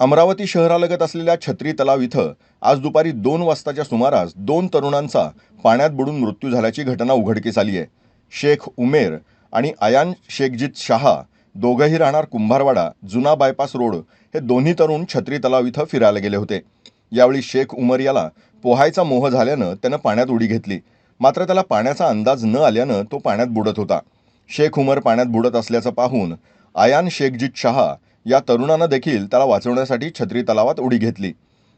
अमरावती शहरालगत असलेल्या छत्री तलाव इथं आज दुपारी दोन वाजताच्या सुमारास दोन तरुणांचा पाण्यात बुडून मृत्यू झाल्याची घटना उघडकीस आली आहे. शेख उमेर आणि अयान शेखजित शहा दोघंही राहणार कुंभारवाडा जुना बायपास रोड हे दोन्ही तरुण छत्री तलाव इथं फिरायला गेले होते. यावेळी शेख उमर याला पोहायचा मोह झाल्यानं त्यानं पाण्यात उडी घेतली. मात्र त्याला पाण्याचा अंदाज न आल्यानं तो पाण्यात बुडत होता. शेख उमर पाण्यात बुडत असल्याचं पाहून आयान शेखजित शहा या तरुणानं देखील त्याला वाचवण्यासाठी छत्री तलावात उडी घेतली.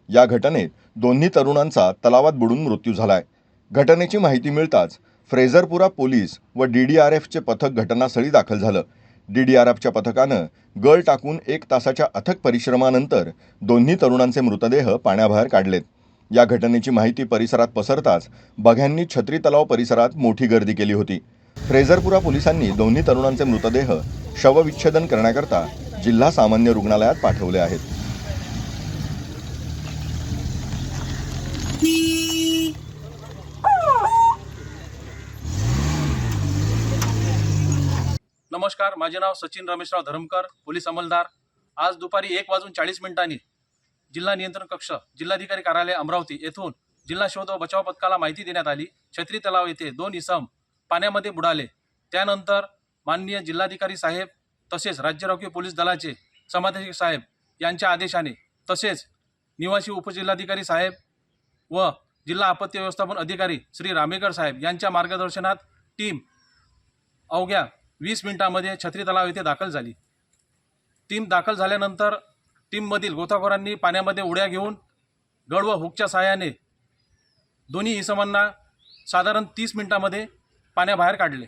या घटनेत दोन्ही तरुणांचा तलावात बुडून मृत्यू झालाय. घटनेची माहिती मिळताच फ्रेझरपुरा पोलीस व डी डी आर एफचे पथक घटनास्थळी दाखल झालं. डी डी आर एफच्या पथकानं गळ टाकून एक तासाच्या अथक परिश्रमानंतर दोन्ही तरुणांचे मृतदेह पाण्याबाहेर काढलेत. या घटनेची माहिती परिसरात पसरताच बघ्यांनी छत्री तलाव परिसरात मोठी गर्दी केली होती. फ्रेझरपुरा पोलिसांनी दोन्ही तरुणांचे मृतदेह शवविच्छेदन करण्याकरता जिल्हा सामान्य रुग्णालयात पाठवले आहेत. नमस्कार माझे नाव सचिन रमेशराव धरमकर पोलीस अंमलदार. आज दुपारी एक वाजून चाळीस मिनिटांनी जिल्हा नियंत्रण कक्ष जिल्हाधिकारी कार्यालय अमरावती येथून जिल्हा शोध व बचाव पथकाला माहिती देण्यात आली. छत्री तलाव येथे दोन इसम पाण्यामध्ये बुडाले. त्यानंतर माननीय जिल्हाधिकारी साहेब तसेच राज्य राखीव पोलीस दलाचे समादेशक साहेब यांच्या आदेशाने तसेच निवासी उपजिल्हाधिकारी साहेब व जिल्हा आपत्ती व्यवस्थापन अधिकारी श्री रामेकर साहेब यांच्या मार्गदर्शनात टीम अवघ्या वीस मिनिटांमध्ये छत्री तलाव येथे दाखल झाली. टीम दाखल झाल्यानंतर टीममधील गोताखोरांनी पाण्यामध्ये उड्या घेऊन गड व हुकच्या सहाय्याने दोन्ही इसमांना साधारण तीस मिनिटांमध्ये पाण्याबाहेर काढले.